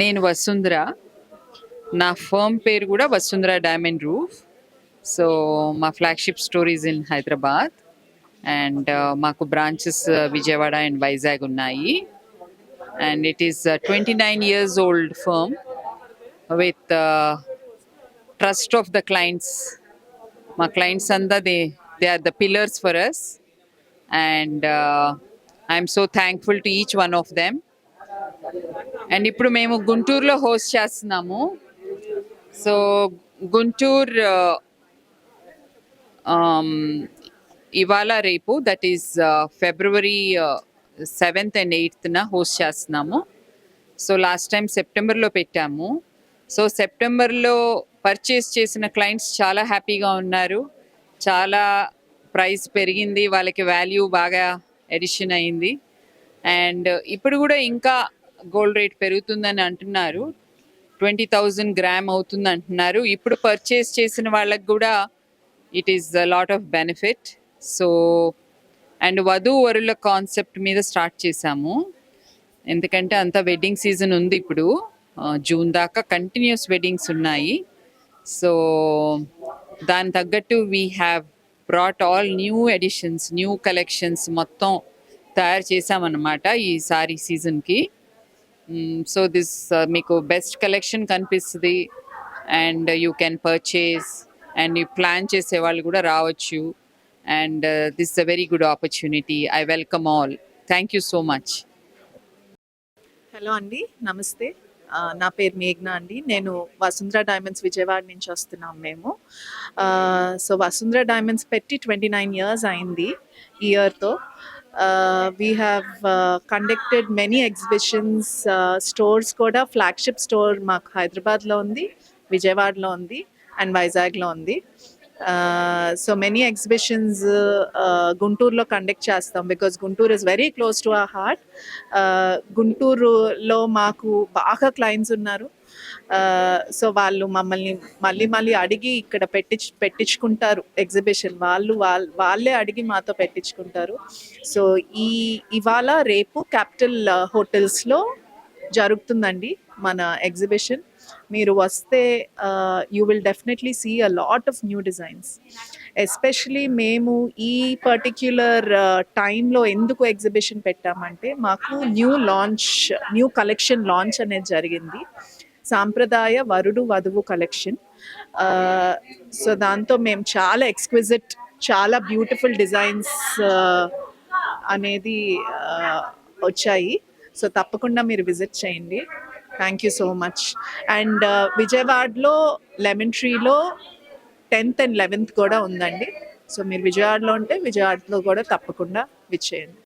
నేను వసుంధర. నా ఫర్మ్ పేరు కూడా వసుంధర డైమండ్ రూఫ్ సో మా flagship stories in Hyderabad and మాకు బ్రాంచెస్ విజయవాడ అండ్ వైజాగ్ ఉన్నాయి. And it is twenty nine years old firm with trust of the clients మా క్లయింట్స్ అంతా they they are the pillars for us and I'm so thankful to each one of them and ఇప్పుడు మేము గుంటూరులో host చేస్తున్నాము. So Guntur ఇవాళ రేపు that is February seventh and ఎయిత్న host చేస్తున్నాము. So last time సెప్టెంబర్లో పెట్టాము. సో సెప్టెంబర్లో పర్చేస్ చేసిన క్లయింట్స్ చాలా హ్యాపీగా ఉన్నారు. చాలా ప్రైస్ పెరిగింది. వాళ్ళకి వాల్యూ బాగా ఎడిషన్ అయింది. అండ్ ఇప్పుడు కూడా ఇంకా గోల్డ్ రేట్ పెరుగుతుందని అంటున్నారు. ట్వంటీ థౌజండ్ గ్రామ్ అవుతుంది అంటున్నారు. ఇప్పుడు పర్చేస్ చేసిన వాళ్ళకి కూడా it is lot of benefit so and వధూ వరుల కాన్సెప్ట్ మీద స్టార్ట్ చేశాము. ఎందుకంటే అంత వెడ్డింగ్ సీజన్ ఉంది ఇప్పుడు. జూన్ దాకా కంటిన్యూస్ వెడ్డింగ్స్ ఉన్నాయి. సో దాని తగ్గట్టు we have brought all new editions new collections మొత్తం తయారు చేసామన్నమాట ఈ సారీ సీజన్కి సో దిస్ మీకు బెస్ట్ కలెక్షన్ కనిపిస్తుంది and you can purchase and you plan చేసే వాళ్ళు కూడా రావచ్చు. And this a very good opportunity I welcome all thank you so much hello అండి. నమస్తే. నా పేరు మేఘ్నా అండి. నేను వసుంధర డైమండ్స్ విజయవాడ నుంచి వస్తున్నాం మేము. సో వసుంధర డైమండ్స్ పెట్టి ట్వంటీ నైన్ ఇయర్స్ అయింది ఇయర్తో. ఈ ఇయర్తో we have conducted many exhibitions stores కూడా ఫ్లాగ్షిప్ స్టోర్ మాకు హైదరాబాద్లో ఉంది విజయవాడలో ఉంది అండ్ వైజాగ్లో ఉంది. సో మెనీ ఎగ్జిబిషన్స్ గుంటూరులో కండక్ట్ చేస్తాం because Guntur is very close to our heart గుంటూరులో మాకు బాగా క్లయింట్స్ ఉన్నారు. Uh, సో వాళ్ళు మమ్మల్ని మళ్ళీ మళ్ళీ అడిగి ఇక్కడ పెట్టించు పెట్టించుకుంటారు ఎగ్జిబిషన్ వాళ్ళు వాళ్ళ వాళ్ళే అడిగి మాతో పెట్టించుకుంటారు. సో ఈ ఇవాళ రేపు క్యాపిటల్ హోటల్స్లో uh, జరుగుతుందండి మన ఎగ్జిబిషన్. మీరు వస్తే you will definitely see a lot of new designs especially మేము ఈ పర్టిక్యులర్ టైంలో ఎందుకు ఎగ్జిబిషన్ పెట్టామంటే మాకు new launch new collection launch అనేది జరిగింది. సాంప్రదాయ వరుడు వధువు కలెక్షన్ సో దాంతో మేము చాలా ఎక్స్క్విజిట్ చాలా బ్యూటిఫుల్ డిజైన్స్ అనేది వచ్చాయి. సో తప్పకుండా మీరు విజిట్ చేయండి. Thank you so much and విజయవాడలో లెమన్ ట్రీలో టెన్త్ అండ్ లెవెన్త్ కూడా ఉందండి. సో మీరు విజయవాడలో ఉంటే విజయవాడలో కూడా తప్పకుండా విచ్చేయండి.